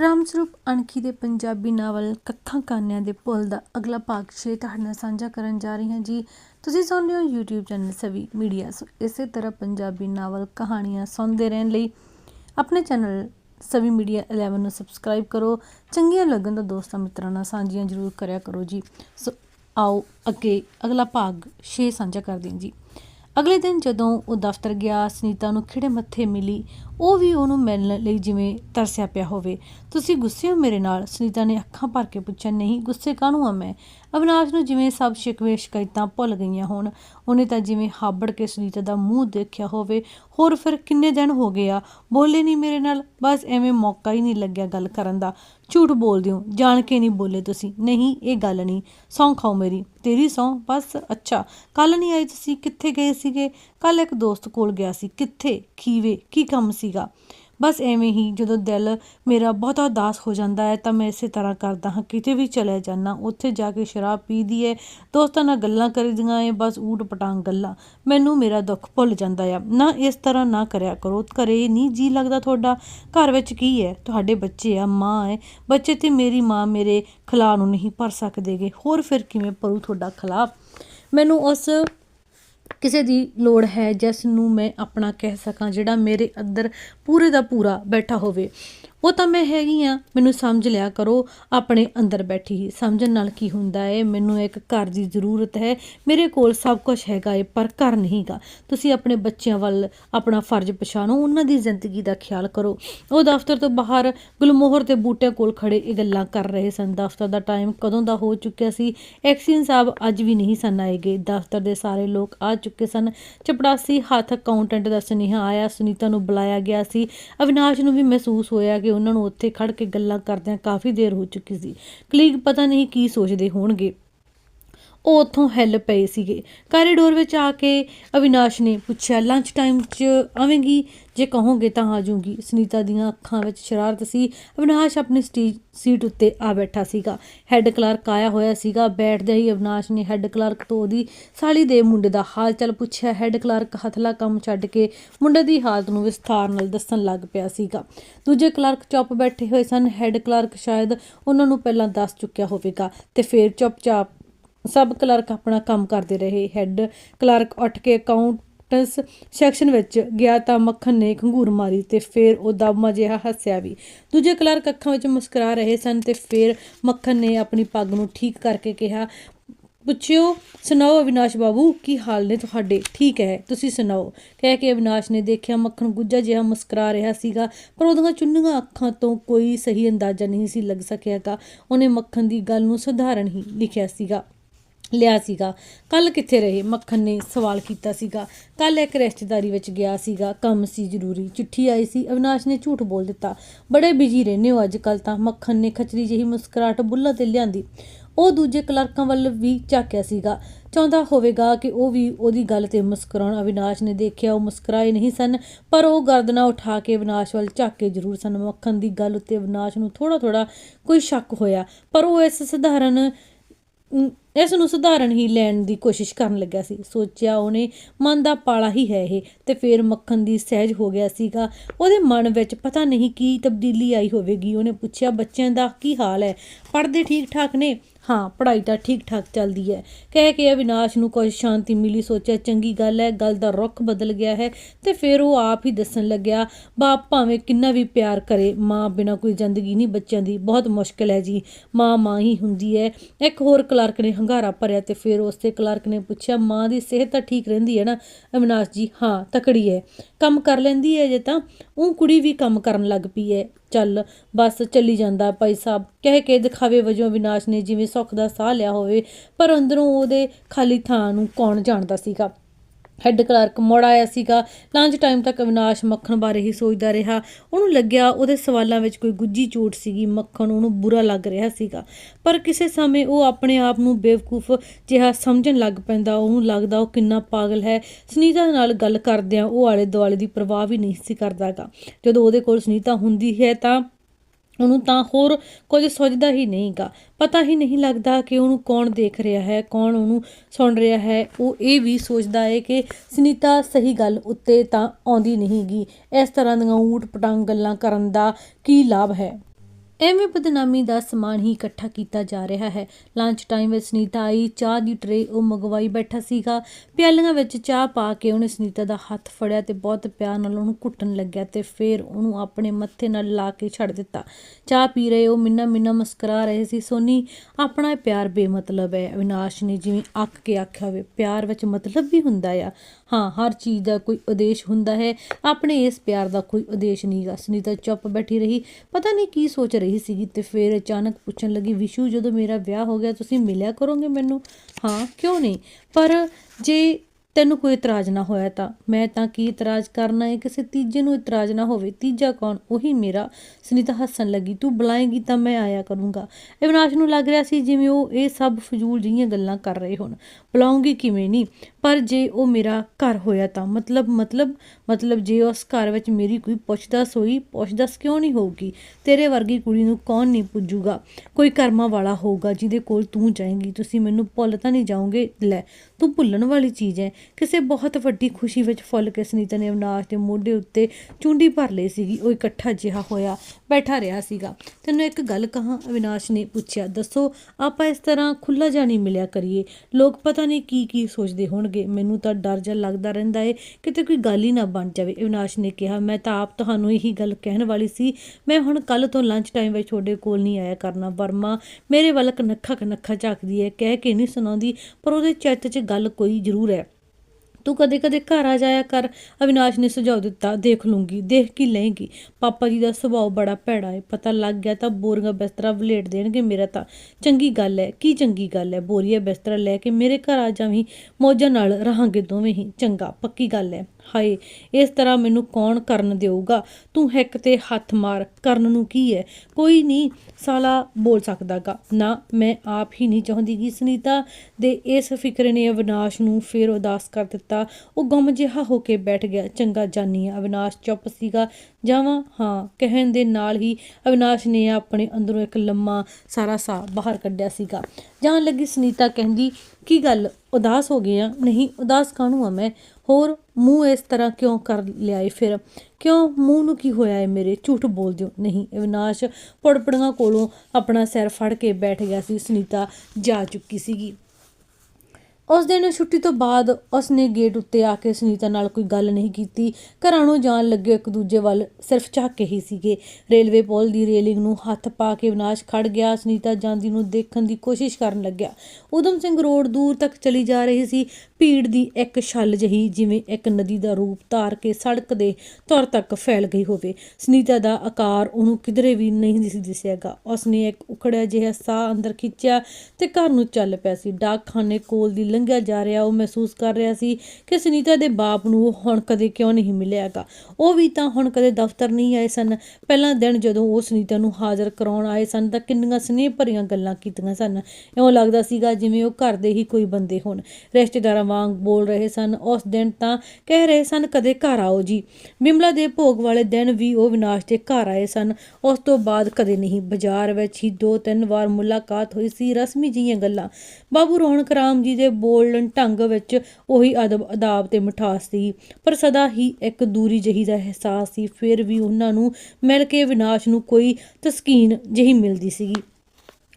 ਰਾਮਸਰੂਪ ਅਣਖੀ ਦੇ ਪੰਜਾਬੀ ਨਾਵਲ ਕੱਥਾਂ ਕਾਨਿਆਂ ਦੇ ਪੁੱਲ ਦਾ ਅਗਲਾ ਭਾਗ 6 ਤੁਹਾਡੇ ਨਾਲ ਸਾਂਝਾ ਕਰਨ ਜਾ ਰਹੀ ਹਾਂ ਜੀ। ਤੁਸੀਂ ਸੁਣ ਰਹੇ ਹੋ YouTube ਚੈਨਲ ਸਵੀ ਮੀਡੀਆ ਸੋ ਇਸੇ ਤਰ੍ਹਾਂ ਪੰਜਾਬੀ ਨਾਵਲ ਕਹਾਣੀਆਂ ਸੁਣਦੇ ਰਹਿਣ ਲਈ ਆਪਣੇ ਚੈਨਲ ਸਵੀ ਮੀਡੀਆ 11 ਨੂੰ ਸਬਸਕ੍ਰਾਈਬ ਕਰੋ। ਚੰਗੀਆਂ ਲੱਗਣ ਤਾਂ ਦੋਸਤਾਂ ਮਿੱਤਰਾਂ ਨਾਲ ਸਾਂਝੀਆਂ ਜ਼ਰੂਰ ਕਰਿਆ ਕਰੋ ਜੀ। ਸੋ ਆਓ ਅੱਗੇ ਅਗਲਾ ਭਾਗ 6 ਸਾਂਝਾ ਕਰਦੇ ਹਾਂ ਜੀ। ਅਗਲੇ ਦਿਨ ਜਦੋਂ ਉਹ ਦਫ਼ਤਰ ਗਿਆ, ਸੁਨੀਤਾ ਨੂੰ ਖਿੜੇ ਮੱਥੇ ਮਿਲੀ, ਉਹ ਵੀ ਉਹਨੂੰ ਮਿਲਣ ਲਈ ਜਿਵੇਂ ਤਰਸਿਆ ਪਿਆ ਹੋਵੇ। ਤੁਸੀਂ ਗੁੱਸੇ ਹੋ ਮੇਰੇ ਨਾਲ? ਸੁਨੀਤਾ ਨੇ ਅੱਖਾਂ ਭਰ ਕੇ ਪੁੱਛਿਆ, ਨਹੀਂ, ਗੁੱਸੇ ਕਾਹਨੂੰ ਆ ਮੈਂ? ਅਵਿਨਾਸ਼ ਨੂੰ ਜਿਵੇਂ ਸਭ ਸ਼ਿਕਵੇ ਸ਼ਿਕਾਇਤਾਂ ਭੁੱਲ ਗਈਆਂ ਹੋਣ, ਉਹਨੇ ਤਾਂ ਜਿਵੇਂ ਹਾਬੜ ਕੇ ਸੁਨੀਤਾ ਦਾ ਮੂੰਹ ਦੇਖਿਆ ਹੋਵੇ, ਹੋਰ ਫਿਰ ਕਿੰਨੇ ਦਿਨ ਹੋ ਗਏ ਆ? ਬੋਲੇ ਨਹੀਂ ਮੇਰੇ ਨਾਲ? ਬਸ ਐਵੇਂ ਮੌਕਾ ਹੀ ਨਹੀਂ ਲੱਗਿਆ ਗੱਲ ਕਰਨ ਦਾ। ਝੂਠ ਬੋਲਦੇ ਹੋ, ਜਾਣ ਕੇ ਨਹੀਂ ਬੋਲੇ ਤੁਸੀਂ। ਨਹੀਂ, ਇਹ ਗੱਲ ਨਹੀਂ। ਸੌਂ ਖਾਓ ਮੇਰੀ। ਤੇਰੀ ਸੌਂ? ਬਸ, ਅੱਛਾ। ਕੱਲ ਨਹੀਂ ਆਏ ਤੁਸੀਂ? ਕਿੱਥੇ ਗਏ ਸੀਗੇ? ਕੱਲ ਇੱਕ ਦੋਸਤ ਕੋਲ ਗਿਆ ਸੀ। ਕਿੱਥੇ? ਖੀਵੇ? ਕੀ ਕੰਮ ਸੀਗਾ? ਬਸ ਐਵੇਂ ਹੀ ਜਦੋਂ ਦਿਲ ਮੇਰਾ ਬਹੁਤਾ ਉਦਾਸ ਹੋ ਜਾਂਦਾ ਹੈ ਤਾਂ ਮੈਂ ਇਸੇ ਤਰ੍ਹਾਂ ਕਰਦਾ ਹਾਂ, ਕਿਤੇ ਵੀ ਚਲੇ ਜਾਣਾ ਉੱਥੇ ਜਾ ਕੇ ਸ਼ਰਾਬ ਪੀਦੀ ਹੈ, ਦੋਸਤਾਂ ਨਾਲ ਗੱਲਾਂ ਕਰੀਦੀਆਂ ਏ ਬਸ ਊਟ ਪਟਾਂਗ ਗੱਲਾਂ, ਮੈਨੂੰ ਮੇਰਾ ਦੁੱਖ ਭੁੱਲ ਜਾਂਦਾ ਆ। ਨਾ ਇਸ ਤਰ੍ਹਾਂ ਨਾ ਕਰਿਆ ਕਰੋ, ਘਰੇ ਨਹੀਂ ਜੀ ਲੱਗਦਾ ਤੁਹਾਡਾ, ਘਰ ਵਿੱਚ ਕੀ ਹੈ? ਤੁਹਾਡੇ ਬੱਚੇ ਆ, ਮਾਂ ਹੈ, ਬੱਚੇ ਤੇ ਮੇਰੀ ਮਾਂ ਮੇਰੇ ਖਲਾ ਨੂੰ ਨਹੀਂ ਭਰ ਸਕਦੇਗੇ, ਹੋਰ ਫਿਰ ਕਿਵੇਂ ਭਰੂ ਤੁਹਾਡਾ ਖਲਾ ਮੈਨੂੰ ਉਸ ਕਿਸੇ ਦੀ ਲੋੜ ਹੈ, ਜਿਸ ਨੂੰ ਮੈਂ ਆਪਣਾ ਕਹਿ ਸਕਾਂ, ਜਿਹੜਾ ਮੇਰੇ ਅੰਦਰ ਪੂਰੇ ਦਾ ਪੂਰਾ ਬੈਠਾ ਹੋਵੇ। ਉਹ ਤਾਂ ਮੈਂ ਹੈਗੀ ਆ, ਮੈਨੂੰ ਸਮਝ ਲਿਆ ਕਰੋ, ਆਪਣੇ ਅੰਦਰ ਬੈਠੀ। ਹੀ ਸਮਝਣ ਨਾਲ ਕੀ ਹੁੰਦਾ ਹੈ ਮੈਨੂੰ ਇੱਕ ਘਰ ਦੀ ਜ਼ਰੂਰਤ ਹੈ। ਮੇਰੇ ਕੋਲ ਸਭ ਕੁਝ ਹੈਗਾ ਹੈ ਪਰ ਘਰ ਨਹੀਂਗਾ ਤੁਸੀਂ ਆਪਣੇ ਬੱਚਿਆਂ ਵੱਲ ਆਪਣਾ ਫਰਜ਼ ਪਛਾਣੋ, ਉਹਨਾਂ ਦੀ ਜ਼ਿੰਦਗੀ ਦਾ ਖਿਆਲ ਕਰੋ। ਉਹ ਦਫ਼ਤਰ ਤੋਂ ਬਾਹਰ ਗੁਲਮੋਹਰ ਤੇ ਬੂਟੇ ਕੋਲ ਖੜੇ ਇਹ ਗੱਲਾਂ ਕਰ ਰਹੇ ਸਨ। ਦਫ਼ਤਰ ਦਾ ਟਾਈਮ ਕਦੋਂ ਦਾ ਹੋ ਚੁੱਕਿਆ ਸੀ? ਐਕਸੀਨ ਸਾਹਿਬ ਅੱਜ ਵੀ ਨਹੀਂ ਸਨ ਆਏਗੇ। ਦਫ਼ਤਰ ਦੇ ਸਾਰੇ ਲੋਕ ਆ ਚੁੱਕੇ ਸਨ। ਚਪੜਾਸੀ ਹੱਥ ਅਕਾਊਂਟੈਂਟ ਦਾ ਸੁਨੇਹਾ ਆਇਆ। ਸੁਨੀਤਾ ਨੂੰ ਬੁਲਾਇਆ ਗਿਆ ਸੀ। ਅਵਿਨਾਸ਼ ਨੂੰ ਵੀ ਮਹਿਸੂਸ ਹੋਇਆ ਕਿ ਉਹਨਾਂ ਨੂੰ ਉੱਥੇ ਖੜ ਕੇ ਗੱਲਾਂ ਕਰਦਿਆਂ ਕਾਫੀ ਦੇਰ ਹੋ ਚੁੱਕੀ ਸੀ। ਕਲੀਗ ਪਤਾ ਨਹੀਂ ਕੀ ਸੋਚਦੇ ਹੋਣਗੇ। ਉਹ ਉੱਥੋਂ ਹਿੱਲ ਪਏ ਸੀਗੇ। ਕੋਰੀਡੋਰ ਵਿੱਚ ਆ ਕੇ ਅਵਿਨਾਸ਼ ਨੇ ਪੁੱਛਿਆ ਲੰਚ ਟਾਈਮ 'ਚ ਆਵੇਂਗੀ? ਜੇ ਕਹੋਗੇ ਤਾਂ ਆ ਜਾਊਂਗੀ। ਸੁਨੀਤਾ ਦੀਆਂ ਅੱਖਾਂ ਵਿੱਚ ਸ਼ਰਾਰਤ ਸੀ। ਅਵਿਨਾਸ਼ ਆਪਣੀ ਸਟੇਜ ਸੀਟ ਉੱਤੇ ਆ ਬੈਠਾ ਸੀਗਾ। ਹੈੱਡ ਕਲਰਕ ਆਇਆ ਹੋਇਆ ਸੀਗਾ। ਬੈਠਦੇ ਹੀ ਅਵਿਨਾਸ਼ ਨੇ ਹੈੱਡ ਕਲਰਕ ਤੋਂ ਉਹਦੀ ਸਾਲੀ ਦੇ ਮੁੰਡੇ ਦਾ ਹਾਲ ਚਾਲ ਪੁੱਛਿਆ। ਹੈੱਡ ਕਲਰਕ ਹਥਲਾ ਕੰਮ ਛੱਡ ਕੇ ਮੁੰਡੇ ਦੀ ਹਾਲਤ ਨੂੰ ਵਿਸਥਾਰ ਨਾਲ ਦੱਸਣ ਲੱਗ ਪਿਆ ਸੀਗਾ। ਦੂਜੇ ਕਲਰਕ ਚੁੱਪ ਬੈਠੇ ਹੋਏ ਸਨ। ਹੈੱਡ ਕਲਰਕ ਸ਼ਾਇਦ ਉਹਨਾਂ ਨੂੰ ਪਹਿਲਾਂ ਦੱਸ ਚੁੱਕਿਆ ਹੋਵੇਗਾ ਤੇ ਫਿਰ ਚੁੱਪਚਾਪ ਸਬ ਕਲਰਕ ਆਪਣਾ ਕੰਮ ਕਰਦੇ ਰਹੇ। ਹੈੱਡ ਕਲਰਕ ਉੱਠ ਕੇ ਅਕਾਊਂਟਸ ਸੈਕਸ਼ਨ ਵਿੱਚ ਗਿਆ ਤਾਂ ਮੱਖਣ ਨੇ ਖੰਗੂਰ ਮਾਰੀ ਤੇ ਫਿਰ ਉਹ ਦਮਾ ਜਿਹਾ ਹੱਸਿਆ ਵੀ। ਦੂਜੇ ਕਲਰਕ ਅੱਖਾਂ ਵਿੱਚ ਮੁਸਕਰਾ ਰਹੇ ਸਨ ਤੇ ਫਿਰ ਮੱਖਣ ਨੇ ਆਪਣੀ ਪੱਗ ਨੂੰ ਠੀਕ ਕਰਕੇ ਕਿਹਾ, ਪੁੱਛਿਓ, ਸੁਣਾਓ ਅਵਿਨਾਸ਼ ਬਾਬੂ, ਕੀ ਹਾਲ ਨੇ ਤੁਹਾਡੇ? ਠੀਕ ਹੈ, ਤੁਸੀਂ ਸੁਣਾਓ। ਕਹਿ ਕੇ ਅਵਿਨਾਸ਼ ਨੇ ਦੇਖਿਆ ਮੱਖਣ ਗੁੱਜਾ ਜਿਹਾ ਮੁਸਕਰਾ ਰਿਹਾ ਸੀਗਾ, ਪਰ ਉਹਦੀਆਂ ਚੁੰਨੀਆਂ ਅੱਖਾਂ ਤੋਂ ਕੋਈ ਸਹੀ ਅੰਦਾਜ਼ਾ ਨਹੀਂ ਸੀ ਲੱਗ ਸਕਿਆਗਾ ਉਹਨੇ ਮੱਖਣ ਦੀ ਗੱਲ ਨੂੰ ਸਧਾਰਨ ਹੀ ਲਿਖਿਆ ਸੀਗਾ। ਲਿਆ ਸੀਗਾ। ਕੱਲ ਕਿੱਥੇ ਰਹੇ? ਮੱਖਣ ਨੇ ਸਵਾਲ ਕੀਤਾ ਸੀਗਾ। ਕੱਲ ਇੱਕ ਰਿਸ਼ਤੇਦਾਰੀ ਵਿੱਚ ਗਿਆ ਸੀਗਾ। ਕੰਮ ਸੀ ਜ਼ਰੂਰੀ। ਚਿੱਠੀ ਆਈ ਸੀ। ਅਵਿਨਾਸ਼ ਨੇ ਝੂਠ ਬੋਲ ਦਿੱਤਾ। ਬੜੇ ਬਿਜ਼ੀ ਰਹਿੰਦੇ ਹੋ ਅੱਜ ਕੱਲ ਤਾਂ। ਮੱਖਣ ਨੇ ਖਚਰੀ ਜਿਹੀ ਮੁਸਕਰਾਹਟ ਬੁੱਲਾਂ ਤੇ ਲਿਆਂਦੀ। ਉਹ ਦੂਜੇ ਕਲਰਕਾਂ ਵੱਲ ਵੀ ਝਾਕਿਆ ਸੀਗਾ। ਚਾਹੁੰਦਾ ਹੋਵੇਗਾ ਕਿ ਉਹ ਵੀ ਉਹਦੀ ਗੱਲ ਤੇ ਮੁਸਕਰਾਉਣ। ਅਵਿਨਾਸ਼ ਨੇ ਦੇਖਿਆ ਉਹ ਮੁਸਕਰਾਏ ਨਹੀਂ ਸਨ, ਪਰ ਉਹ ਗਰਦਨਾ ਉਠਾ ਕੇ ਅਵਿਨਾਸ਼ ਵੱਲ ਝਾਕੇ ਜ਼ਰੂਰ ਸਨ। ਮੱਖਣ ਦੀ ਗੱਲ ਉੱਤੇ ਅਵਿਨਾਸ਼ ਨੂੰ ਥੋੜਾ ਥੋੜਾ ਕੋਈ ਸ਼ੱਕ ਹੋਇਆ। ਪਰ ਉਹ ਇਸ ਸਧਾਰਨ ਇਸ ਨੂੰ ਸਧਾਰਨ ਹੀ ਲੈਣ ਦੀ ਕੋਸ਼ਿਸ਼ ਕਰਨ ਲੱਗਾ ਸੀ। ਸੋਚਿਆ ਉਹਨੇ ਮਨ ਦਾ ਪਾਲਾ ਹੀ ਹੈ ਇਹ ਤੇ ਫਿਰ ਮੱਖਣ ਦੀ ਸਹਿਜ ਹੋ ਗਿਆ ਸੀਗਾ। ਉਹਦੇ ਮਨ ਵਿੱਚ ਪਤਾ ਨਹੀਂ ਕੀ ਤਬਦੀਲੀ ਆਈ ਹੋਵੇਗੀ। ਉਹਨੇ ਪੁੱਛਿਆ, ਬੱਚਿਆਂ ਦਾ ਕੀ ਹਾਲ ਹੈ? ਪੜ੍ਹਦੇ ਠੀਕ ਠਾਕ ਨੇ? ਹਾਂ, ਪੜ੍ਹਾਈ ਤਾਂ ਠੀਕ ਠਾਕ ਚੱਲਦੀ ਹੈ। ਕਹਿ ਕੇ ਅਵਿਨਾਸ਼ ਨੂੰ ਕੁਝ ਸ਼ਾਂਤੀ ਮਿਲੀ। ਸੋਚਿਆ, ਚੰਗੀ ਗੱਲ ਹੈ, ਗੱਲ ਦਾ ਰੁੱਖ ਬਦਲ ਗਿਆ ਹੈ। ਤੇ ਫਿਰ ਉਹ ਆਪ ਹੀ ਦੱਸਣ ਲੱਗਿਆ, ਬਾਪ ਭਾਵੇਂ ਕਿੰਨਾ ਵੀ ਪਿਆਰ ਕਰੇ, ਮਾਂ ਬਿਨਾ ਕੋਈ ਜ਼ਿੰਦਗੀ ਨਹੀਂ ਬੱਚਿਆਂ ਦੀ। ਬਹੁਤ ਮੁਸ਼ਕਲ ਹੈ ਜੀ। ਮਾਂ ਮਾਂ ਹੀ ਹੁੰਦੀ ਹੈ। ਇੱਕ ਹੋਰ ਕਲਰਕ ਨੇ ਹੰਗਾਰਾ ਭਰਿਆ ਤੇ ਫਿਰ ਉਸਤੇ ਕਲਰਕ ਨੇ ਪੁੱਛਿਆ, ਮਾਂ ਦੀ ਸਿਹਤ ਤਾਂ ਠੀਕ ਰਹਿੰਦੀ ਹੈ ਨਾ? ਅਵਿਨਾਸ਼ ਜੀ, ਹਾਂ, ਤਕੜੀ ਹੈ। ਕੰਮ ਕਰ ਲੈਂਦੀ ਹੈ ਜੇ ਤਾਂ? ਉਹ ਕੁੜੀ ਵੀ ਕੰਮ ਕਰਨ ਲੱਗ ਪਈ ਹੈ। ਚੱਲ, ਬਸ ਚੱਲੀ ਜਾਂਦਾ ਭਾਈ ਸਾਹਿਬ। ਕਹਿ ਕੇ ਦਿਖਾਵੇ ਵਜੋਂ ਵਿਨਾਸ਼ ਨੇ ਜਿਵੇਂ ਸੁੱਖ ਦਾ ਸਾਹ ਲਿਆ ਹੋਵੇ, ਪਰ ਅੰਦਰੋਂ ਉਹਦੇ ਖਾਲੀ ਥਾਂ ਨੂੰ ਕੌਣ ਜਾਣਦਾ ਸੀਗਾ। ਹੈੱਡ ਕਲਰਕ ਮੁੜ ਆਇਆ ਸੀਗਾ। ਲੰਚ ਟਾਈਮ ਤੱਕ ਅਵਿਨਾਸ਼ ਮੱਖਣ ਬਾਰੇ ਹੀ ਸੋਚਦਾ ਰਿਹਾ। ਉਹਨੂੰ ਲੱਗਿਆ ਉਹਦੇ ਸਵਾਲਾਂ ਵਿੱਚ ਕੋਈ ਗੁੱਜੀ ਚੋਟ ਸੀਗੀ। ਮੱਖਣ ਉਹਨੂੰ ਬੁਰਾ ਲੱਗ ਰਿਹਾ ਸੀਗਾ। ਪਰ ਕਿਸੇ ਸਮੇਂ ਉਹ ਆਪਣੇ ਆਪ ਨੂੰ ਬੇਵਕੂਫ ਜਿਹਾ ਸਮਝਣ ਲੱਗ ਪੈਂਦਾ। ਉਹਨੂੰ ਲੱਗਦਾ ਉਹ ਕਿੰਨਾ ਪਾਗਲ ਹੈ। ਸੁਨੀਤਾ ਨਾਲ ਗੱਲ ਕਰਦਿਆਂ ਉਹ ਆਲੇ ਦੁਆਲੇ ਦੀ ਪਰਵਾਹ ਵੀ ਨਹੀਂ ਸੀ ਕਰਦਾਗਾ। ਜਦੋਂ ਉਹਦੇ ਕੋਲ ਸੁਨੀਤਾ ਹੁੰਦੀ ਹੈ ਤਾਂ ਉਹਨੂੰ ਤਾਂ ਹੋਰ ਕੁਝ ਸੋਚਦਾ ਹੀ ਨਹੀਂਗਾ। ਪਤਾ ਹੀ ਨਹੀਂ ਲੱਗਦਾ ਕਿ ਉਹਨੂੰ ਕੌਣ ਦੇਖ ਰਿਹਾ ਹੈ, ਕੌਣ ਉਹਨੂੰ ਸੁਣ ਰਿਹਾ ਹੈ। ਉਹ ਇਹ ਵੀ ਸੋਚਦਾ ਹੈ ਕਿ ਸੁਨੀਤਾ ਸਹੀ ਗੱਲ ਉੱਤੇ ਤਾਂ ਆਉਂਦੀ ਨਹੀਂਗੀ। ਇਸ ਤਰ੍ਹਾਂ ਦੀਆਂ ਊਟ ਪਟਾਂਗ ਗੱਲਾਂ ਕਰਨ ਦਾ ਕੀ ਲਾਭ ਹੈ? ਐਵੇਂ ਬਦਨਾਮੀ ਦਾ ਸਮਾਨ ਹੀ ਇਕੱਠਾ ਕੀਤਾ ਜਾ ਰਿਹਾ ਹੈ। ਲੰਚ ਟਾਈਮ ਵਿੱਚ ਸੁਨੀਤਾ ਆਈ, ਚਾਹ ਦੀ ਟਰੇ ਉਹ ਮੰਗਵਾਈ ਬੈਠਾ ਸੀਗਾ। ਪਿਆਲੀਆਂ ਵਿੱਚ ਚਾਹ ਪਾ ਕੇ ਉਹਨੇ ਸੁਨੀਤਾ ਦਾ ਹੱਥ ਫੜਿਆ ਤੇ ਬਹੁਤ ਪਿਆਰ ਨਾਲ ਉਹਨੂੰ ਘੁੱਟਣ ਲੱਗਿਆ ਤੇ ਫਿਰ ਉਹਨੂੰ ਆਪਣੇ ਮੱਥੇ ਨਾਲ ਲਾ ਕੇ ਛੱਡ ਦਿੱਤਾ। ਚਾਹ ਪੀ ਰਹੇ ਉਹ ਮਿੰਨਾ ਮਿੰਨਾ ਮੁਸਕਰਾ ਰਹੇ ਸੀ, ਸੋਨੀ, ਆਪਣਾ ਪਿਆਰ ਬੇਮਤਲਬ ਹੈ। ਅਵਿਨਾਸ਼ ਨੇ ਜਿਵੇਂ ਅੱਕ ਕੇ ਆਖਿਆ ਹੋਵੇ, ਪਿਆਰ ਵਿੱਚ ਮਤਲਬ ਵੀ ਹੁੰਦਾ ਆ। ਹਾਂ, ਹਰ ਚੀਜ਼ ਦਾ ਕੋਈ ਉਦੇਸ਼ ਹੁੰਦਾ ਹੈ। ਆਪਣੇ ਇਸ ਪਿਆਰ ਦਾ ਕੋਈ ਉਦੇਸ਼ ਨਹੀਂਗਾ ਸੁਨੀਤਾ ਚੁੱਪ ਬੈਠੀ ਰਹੀ। ਪਤਾ ਨਹੀਂ ਕੀ ਸੋਚ ਰਹੀ ਸੀਗੀ ਤੇ ਫਿਰ ਅਚਾਨਕ ਪੁੱਛਣ ਲੱਗੀ, ਵਿਸ਼ੂ, ਜਦੋਂ ਮੇਰਾ ਵਿਆਹ ਹੋ ਗਿਆ, ਤੁਸੀਂ ਮਿਲਿਆ ਕਰੋਗੇ ਮੈਨੂੰ? ਹਾਂ, ਕਿਉਂ ਨਹੀਂ? ਪਰ ਜੇ ਤੈਨੂੰ ਕੋਈ ਇਤਰਾਜ਼ ਨਾ ਹੋਇਆ ਤਾਂ? ਮੈਂ ਤਾਂ ਕੀ ਇਤਰਾਜ਼ ਕਰਨਾ ਹੈ? ਕਿਸੇ ਤੀਜੇ ਨੂੰ ਇਤਰਾਜ਼ ਨਾ ਹੋਵੇ। ਤੀਜਾ ਕੌਣ? ਉਹੀ ਮੇਰਾ। ਸੁਨੀਤਾ ਹੱਸਣ ਲੱਗੀ। ਤੂੰ ਬੁਲਾਏਂਗੀ ਤਾਂ ਮੈਂ ਆਇਆ ਕਰੂੰਗਾ। ਅਵਿਨਾਸ਼ ਨੂੰ ਲੱਗ ਰਿਹਾ ਸੀ ਜਿਵੇਂ ਉਹ ਇਹ ਸਭ ਫਜ਼ੂਲ ਜਿਹੀਆਂ ਗੱਲਾਂ ਕਰ ਰਹੇ ਹੋਣ। ਬੁਲਾਉਂਗੀ ਕਿਵੇਂ ਨਹੀਂ ਪਰ ਜੇ ਉਹ ਮੇਰਾ ਘਰ ਹੋਇਆ ਤਾਂ? ਮਤਲਬ ਮਤਲਬ ਮਤਲਬ ਜੇ ਉਸ ਘਰ ਵਿੱਚ ਮੇਰੀ ਕੋਈ ਪੁੱਛਦਸ ਹੋਈ, ਪੁੱਛਦਸ ਕਿਉਂ ਨਹੀਂ ਹੋਊਗੀ? ਤੇਰੇ ਵਰਗੀ ਕੁੜੀ ਨੂੰ ਕੌਣ ਨਹੀਂ ਪੁੱਜੂਗਾ? ਕੋਈ ਕਰਮਾਂ ਵਾਲਾ ਹੋਊਗਾ ਜਿਹਦੇ ਕੋਲ ਤੂੰ ਜਾਏਂਗੀ, ਤੁਸੀਂ ਮੈਨੂੰ ਭੁੱਲ ਤਾਂ ਨਹੀਂ ਜਾਓਗੇ? ਲੈ, ਤੂੰ ਭੁੱਲਣ ਵਾਲੀ ਚੀਜ਼ ਹੈ ਕਿਸੇ ਬਹੁਤ ਵੱਡੀ ਖੁਸ਼ੀ ਵਿੱਚ ਫੁੱਲ ਕੇ ਸੁਨੀਤਾ ਨੇ ਅਵਨਾਸ਼ ਦੇ ਮੋਢੇ ਉੱਤੇ ਚੁੰਡੀ ਭਰ ਲਈ ਸੀਗੀ। ਉਹ ਇਕੱਠਾ ਜਿਹਾ ਹੋਇਆ, ਬੈਠਾ ਰਿਹਾ ਸੀਗਾ। ਤੈਨੂੰ ਇੱਕ ਗੱਲ ਕਹਾਂ, ਅਵਿਨਾਸ਼ ਨੇ ਪੁੱਛਿਆ, ਦੱਸੋ, ਆਪਾਂ ਇਸ ਤਰ੍ਹਾਂ ਖੁੱਲਾ ਜਾ ਨਹੀਂ ਮਿਲਿਆ ਕਰੀਏ। ਲੋਕ ਪਤਾ ਨਹੀਂ ਕੀ ਕੀ ਸੋਚਦੇ ਹੋਣਗੇ। ਮੈਨੂੰ ਤਾਂ ਡਰ ਜਿਹਾ ਲੱਗਦਾ ਰਹਿੰਦਾ ਏ, ਕਿਤੇ ਕੋਈ ਗੱਲ ਹੀ ਨਾ ਬਣ ਜਾਵੇ। ਅਵਿਨਾਸ਼ ਨੇ ਕਿਹਾ, ਮੈਂ ਤਾਂ ਆਪ ਤੁਹਾਨੂੰ ਇਹੀ ਗੱਲ ਕਹਿਣ ਵਾਲੀ ਸੀ। ਮੈਂ ਹੁਣ ਕੱਲ ਤੋਂ ਲੰਚ ਟਾਈਮ ਵਿੱਚ ਤੁਹਾਡੇ ਕੋਲ ਨਹੀਂ ਆਇਆ ਕਰਨਾ। ਵਰਮਾ, ਮੇਰੇ ਵੱਲ ਕਨੱਖਾ ਕਨੱਖਾ ਝਾਕਦੀ ਹੈ। ਕਹਿ ਕੇ ਨਹੀਂ ਸੁਣਾਉਂਦੀ, ਪਰ ਉਹਦੇ ਚਿੱਤ 'ਚ ਗੱਲ ਕੋਈ ਜ਼ਰੂਰ ਹੈ। ਤੂੰ ਕਦੇ ਕਦੇ ਘਰ ਆ ਜਾਇਆ ਕਰ। ਅਵਿਨਾਸ਼ ਨੇ ਸੁਝਾਅ ਦਿੱਤਾ, ਦੇਖ ਲੂੰਗੀ, ਦੇਖ ਕੀ ਲਏਗੀ। ਪਾਪਾ ਜੀ ਦਾ ਸੁਭਾਅ ਬੜਾ ਭੈੜਾ ਹੈ। ਪਤਾ ਲੱਗ ਗਿਆ ਤਾਂ ਬੋਰੀਆਂ ਬਿਸਤਰਾ ਵਲੇਟ ਦੇਣਗੇ ਮੇਰਾ ਤਾਂ। ਚੰਗੀ ਗੱਲ ਹੈ। ਕੀ ਚੰਗੀ ਗੱਲ ਹੈ? ਬੋਰੀਆ ਬਿਸਤਰਾ ਲੈ ਕੇ ਮੇਰੇ ਘਰ ਆ ਜਾਵੀਂ। ਮੌਜਾਂ ਨਾਲ ਰਹਾਂਗੇ ਦੋਵੇਂ ਹੀ। ਚੰਗਾ, ਪੱਕੀ ਗੱਲ ਹੈ। ਹਾਏ, ਇਸ ਤਰ੍ਹਾਂ ਮੈਨੂੰ ਕੌਣ ਕਰਨ ਦੇਊਗਾ? ਤੂੰ ਹਿੱਕ ਤੇ ਹੱਥ ਮਾਰ, ਕਰਨ ਨੂੰ ਕੀ ਹੈ? ਕੋਈ ਨਹੀਂ ਸਾਲਾ ਬੋਲ ਸਕਦਾਗਾ। ਨਾ, ਮੈਂ ਆਪ ਹੀ ਨਹੀਂ ਚਾਹੁੰਦੀ ਕਿ ਸੁਨੀਤਾ ਦੇ ਇਸ ਫਿਕਰ ਨੇ ਅਵਿਨਾਸ਼ ਨੂੰ ਫੇਰ ਉਦਾਸ ਕਰ ਦਿੱਤਾ। ਉਹ ਗੁੰਮ ਜਿਹਾ ਹੋ ਕੇ ਬੈਠ ਗਿਆ। ਚੰਗਾ ਜਾਨੀ ਆ, ਅਵਿਨਾਸ਼ ਚੁੱਪ ਸੀਗਾ। ਜਾਵਾਂ? ਹਾਂ, ਕਹਿਣ ਦੇ ਨਾਲ ਹੀ ਅਵਿਨਾਸ਼ ਨੇ ਆਪਣੇ ਅੰਦਰੋਂ ਇੱਕ ਲੰਮਾ ਸਾਰਾ ਸਾਹ ਬਾਹਰ ਕੱਢਿਆ ਸੀਗਾ। ਜਾਣ ਲੱਗੀ ਸੁਨੀਤਾ, ਕਹਿੰਦੀ, ਕੀ ਗੱਲ? ਉਦਾਸ ਹੋ ਗਏ ਆ? ਨਹੀਂ, ਉਦਾਸ ਕਾਹਨੂੰ ਆ ਮੈਂ? ਹੋਰ ਮੂੰਹ ਇਸ ਤਰ੍ਹਾਂ ਕਿਉਂ ਕਰ ਲਿਆਏ ਫਿਰ? ਕਿਉਂ ਮੂੰਹ ਨੂੰ ਕੀ ਹੋਇਆ ਹੈ ਮੇਰੇ? ਝੂਠ ਬੋਲਦੇ ਹੋ ਨਹੀਂ, ਅਵਿਨਾਸ਼ ਪੜਪੜੀਆਂ ਕੋਲੋਂ ਆਪਣਾ ਸਿਰ ਫੜ ਕੇ ਬੈਠ ਗਿਆ ਸੀ। ਸੁਨੀਤਾ ਜਾ ਚੁੱਕੀ ਸੀਗੀ। ਉਸ ਦਿਨ ਛੁੱਟੀ ਤੋਂ ਬਾਅਦ ਉਸਨੇ ਗੇਟ ਉੱਤੇ ਆ ਕੇ ਸੁਨੀਤਾ ਨਾਲ ਕੋਈ ਗੱਲ ਨਹੀਂ ਕੀਤੀ। ਘਰਾਂ ਨੂੰ ਜਾਣ ਲੱਗੇ ਇੱਕ ਦੂਜੇ ਵੱਲ ਸਿਰਫ ਝਾਕ ਹੀ ਸੀਗੇ। ਰੇਲਵੇ ਪੁਲ ਦੀ ਰੇਲਿੰਗ ਨੂੰ ਹੱਥ ਪਾ ਕੇ ਵਿਨਾਸ਼ ਖੜ ਗਿਆ। ਸੁਨੀਤਾ ਜਾਂਦੀ ਨੂੰ ਦੇਖਣ ਦੀ ਕੋਸ਼ਿਸ਼ ਕਰਨ ਲੱਗਿਆ। ਉਦਮ ਸਿੰਘ ਰੋਡ ਦੂਰ ਤੱਕ ਚਲੀ ਜਾ ਰਹੀ ਸੀ। ਭੀੜ ਦੀ ਇੱਕ ਛੱਲ ਜਹੀ ਜਿਵੇਂ ਇੱਕ ਨਦੀ ਦਾ ਰੂਪ ਧਾਰ ਕੇ ਸੜਕ ਦੇ ਧੁਰ ਤੱਕ ਫੈਲ ਗਈ ਹੋਵੇ। ਸੁਨੀਤਾ ਦਾ ਆਕਾਰ ਉਹਨੂੰ ਕਿਧਰੇ ਵੀ ਨਹੀਂ ਸੀ ਦਿਸਿਆਗਾ ਉਸਨੇ ਇੱਕ ਉਖੜਿਆ ਜਿਹਾ ਸਾਹ ਅੰਦਰ ਖਿੱਚਿਆ ਤੇ ਘਰ ਨੂੰ ਚੱਲ ਪਿਆ ਸੀ। ਡਾਕਖਾਨੇ ਕੋਲ ਦੀ ਲੰਘਿਆ ਜਾ ਰਿਹਾ ਉਹ ਮਹਿਸੂਸ ਕਰ ਰਿਹਾ ਸੀ ਕਿ ਸੁਨੀਤਾ ਦੇ ਬਾਪ ਨੂੰ ਉਹ ਹੁਣ ਕਦੇ ਕਿਉਂ ਨਹੀਂ ਮਿਲਿਆਗਾ। ਉਹ ਵੀ ਤਾਂ ਹੁਣ ਕਦੇ ਦਫ਼ਤਰ ਨਹੀਂ ਆਏ ਸਨ। ਪਹਿਲਾਂ ਦਿਨ ਜਦੋਂ ਉਹ ਸੁਨੀਤਾ ਨੂੰ ਹਾਜ਼ਰ ਕਰਾਉਣ ਆਏ ਸਨ ਤਾਂ ਕਿੰਨੀਆਂ ਸਨੇਹ ਭਰੀਆਂ ਗੱਲਾਂ ਕੀਤੀਆਂ ਸਨ। ਇਉਂ ਲੱਗਦਾ ਸੀਗਾ ਜਿਵੇਂ ਉਹ ਘਰ ਦੇ ਹੀ ਕੋਈ ਬੰਦੇ ਹੋਣ। ਰਿਸ਼ਤੇਦਾਰਾਂ ਵਾਂਗ ਬੋਲ ਰਹੇ ਸਨ। ਉਸ ਦਿਨ ਤਾਂ ਕਹਿ ਰਹੇ ਸਨ, ਕਦੇ ਘਰ ਆਓ ਜੀ। ਬਿਮਲਾ ਦੇ ਭੋਗ ਵਾਲੇ ਦਿਨ ਵੀ ਉਹ ਵਿਨਾਸ਼ ਦੇ ਘਰ ਆਏ ਸਨ। ਉਸ ਤੋਂ ਬਾਅਦ ਕਦੇ ਨਹੀਂ। ਬਾਜ਼ਾਰ ਵਿੱਚ ਹੀ ਦੋ ਤਿੰਨ ਵਾਰ ਮੁਲਾਕਾਤ ਹੋਈ ਸੀ ਰਸਮੀ ਜੀਆਂ ਗੱਲਾਂ। ਬਾਬੂ ਰੌਣਕ ਰਾਮ ਜੀ ਦੇ ਬੋਲਣ ਢੰਗ ਵਿੱਚ ਉਹੀ ਅਦਬ, ਅਦਾਬ ਤੇ ਮਿਠਾਸ ਸੀ। ਪਰ ਸਦਾ ਹੀ ਇੱਕ ਦੂਰੀ ਜਹੀ ਦਾ ਅਹਿਸਾਸ ਸੀ। ਫਿਰ ਵੀ ਉਹਨਾਂ ਨੂੰ ਮਿਲ ਕੇ ਵਿਨਾਸ਼ ਨੂੰ ਕੋਈ ਤਸਕੀਨ ਜਹੀ ਮਿਲਦੀ ਸੀਗੀ।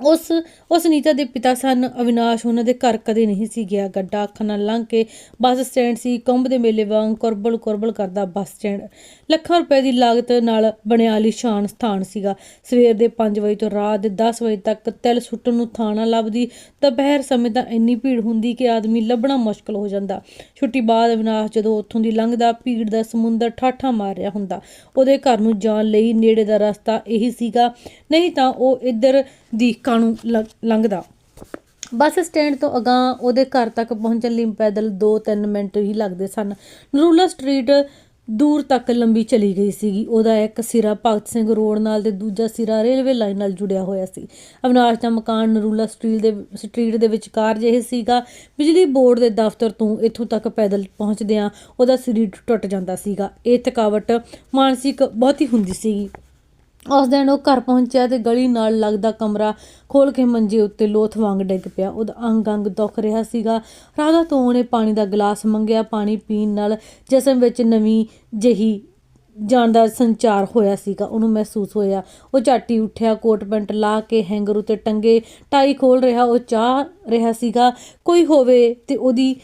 ਉਸ ਉਸ ਨੀਤਾ ਦੇ ਪਿਤਾ ਸਨ, ਅਵਿਨਾਸ਼। ਉਹਨਾਂ ਦੇ ਘਰ ਕਦੇ ਨਹੀਂ ਸੀ ਗਿਆ। ਗੱਡਾ ਅੱਖਾਂ ਨਾਲ ਲੰਘ ਕੇ ਬੱਸ ਸਟੈਂਡ ਸੀ। ਕੁੰਭ ਦੇ ਮੇਲੇ ਵਾਂਗ ਕੁਰਬਲ ਕੁਰਬਲ ਕਰਦਾ ਬੱਸ ਸਟੈਂਡ। ਲੱਖਾਂ ਰੁਪਏ ਦੀ ਲਾਗਤ ਨਾਲ ਬਣਿਆ ਆਲੀਸ਼ਾਨ ਸਥਾਨ ਸੀਗਾ। ਸਵੇਰ ਦੇ 5 ਵਜੇ ਤੋਂ ਰਾਤ ਦੇ 10 ਵਜੇ ਤੱਕ ਤਿਲ ਸੁੱਟਣ ਨੂੰ ਥਾਣਾ ਲੱਭਦੀ। ਦੁਪਹਿਰ ਸਮੇਂ ਤਾਂ ਇੰਨੀ ਭੀੜ ਹੁੰਦੀ ਕਿ ਆਦਮੀ ਲੱਭਣਾ ਮੁਸ਼ਕਲ ਹੋ ਜਾਂਦਾ। ਛੁੱਟੀ ਬਾਅਦ ਅਵਿਨਾਸ਼ ਜਦੋਂ ਉੱਥੋਂ ਦੀ ਲੰਘਦਾ, ਭੀੜ ਦਾ ਸਮੁੰਦਰ ਠਾਠਾ ਮਾਰ ਰਿਹਾ ਹੁੰਦਾ। ਉਹਦੇ ਘਰ ਨੂੰ ਜਾਣ ਲਈ ਨੇੜੇ ਦਾ ਰਸਤਾ ਇਹੀ ਸੀਗਾ। ਨਹੀਂ ਤਾਂ ਉਹ ਇੱਧਰ ਦੀ ਕਾਣੂ ਲੰਘ- ਲੰਘਦਾ। ਬੱਸ ਸਟੈਂਡ ਤੋਂ ਅਗਾਂਹ ਉਹਦੇ ਘਰ ਤੱਕ ਪਹੁੰਚਣ ਲਈ ਪੈਦਲ 2-3 ਮਿੰਟ ਹੀ ਲੱਗਦੇ ਸਨ। ਨਰੂਲਾ ਸਟਰੀਟ ਦੂਰ ਤੱਕ ਲੰਬੀ ਚਲੀ ਗਈ ਸੀਗੀ। ਉਹਦਾ ਇੱਕ ਸਿਰਾ ਭਗਤ ਸਿੰਘ ਰੋਡ ਨਾਲ ਤੇ ਦੂਜਾ ਸਿਰਾ ਰੇਲਵੇ ਲਾਈਨ ਨਾਲ ਜੁੜਿਆ ਹੋਇਆ ਸੀ। ਅਵਨਾਸ਼ ਦਾ ਮਕਾਨ ਨਰੂਲਾ ਸਟਰੀਟ ਦੇ ਸਟਰੀਟ ਦੇ ਵਿਚਕਾਰ ਜਿਹੇ ਸੀਗਾ। ਬਿਜਲੀ ਬੋਰਡ ਦੇ ਦਫ਼ਤਰ ਤੋਂ ਇੱਥੋਂ ਤੱਕ ਪੈਦਲ ਪਹੁੰਚਦਿਆਂ ਉਹਦਾ ਸਰੀਰ ਟੁੱਟ ਜਾਂਦਾ ਸੀਗਾ। ਇਹ ਥਕਾਵਟ ਮਾਨਸਿਕ ਬਹੁਤੀ ਹੁੰਦੀ ਸੀਗੀ। ਉਸ ਦਿਨ ਉਹ ਘਰ ਪਹੁੰਚਿਆ ਤੇ ਗਲੀ ਨਾਲ ਲੱਗਦਾ ਕਮਰਾ ਖੋਲ ਕੇ ਮੰਜੇ ਉੱਤੇ ਲੋਥ ਵਾਂਗ ਡਿੱਗ ਪਿਆ। ਉਹਦਾ ਅੰਗ ਅੰਗ ਦੁਖ ਰਿਹਾ ਸੀਗਾ। ਰਾਧਾ ਤੋਂ ਉਹਨੇ ਪਾਣੀ ਦਾ ਗਲਾਸ ਮੰਗਿਆ। ਪਾਣੀ ਪੀਣ ਨਾਲ ਜਿਸਮ ਵਿੱਚ ਨਵੀਂ ਜਹੀ ਜਾਣ ਦਾ ਸੰਚਾਰ ਹੋਇਆ ਸੀਗਾ। ਉਹਨੂੰ ਮਹਿਸੂਸ ਹੋਇਆ। ਉਹ ਝਾਟੀ ਉੱਠਿਆ, ਕੋਟ ਪੈਂਟ ਲਾ ਕੇ ਹੈਂਗਰ ਉਤੇ ਟੰਗੇ, ਟਾਈ ਖੋਲ ਰਿਹਾ, ਉਹ ਚਾਹ ਰਿਹਾ ਸੀਗਾ। ਕੋਈ ਹੋਵੇ ਤੇ ਉਹਦੀ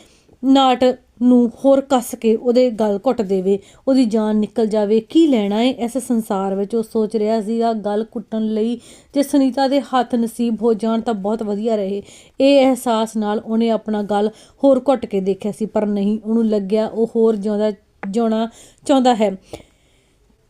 ਨਾਟ ਨੂੰ ਹੋਰ ਕੱਸ ਕੇ ਉਹਦੇ ਗਲ ਘੁੱਟ ਦੇਵੇ, ਉਹਦੀ ਜਾਨ ਨਿਕਲ ਜਾਵੇ, ਕੀ ਲੈਣਾ ਹੈ ਇਸ ਸੰਸਾਰ ਵਿੱਚ? ਉਹ ਸੋਚ ਰਿਹਾ ਸੀਗਾ, ਗਲ ਕੁੱਟਣ ਲਈ ਜੇ ਸੁਨੀਤਾ ਦੇ ਹੱਥ ਨਸੀਬ ਹੋ ਜਾਣ ਤਾਂ ਬਹੁਤ ਵਧੀਆ ਰਹੇ। ਇਹ ਅਹਿਸਾਸ ਨਾਲ ਉਹਨੇ ਆਪਣਾ ਗਲ ਹੋਰ ਘੁੱਟ ਕੇ ਦੇਖਿਆ ਸੀ, ਪਰ ਨਹੀਂ, ਉਹਨੂੰ ਲੱਗਿਆ ਉਹ ਹੋਰ ਜਿਉਂਦਾ, ਜਿਉਣਾ ਚਾਹੁੰਦਾ ਹੈ।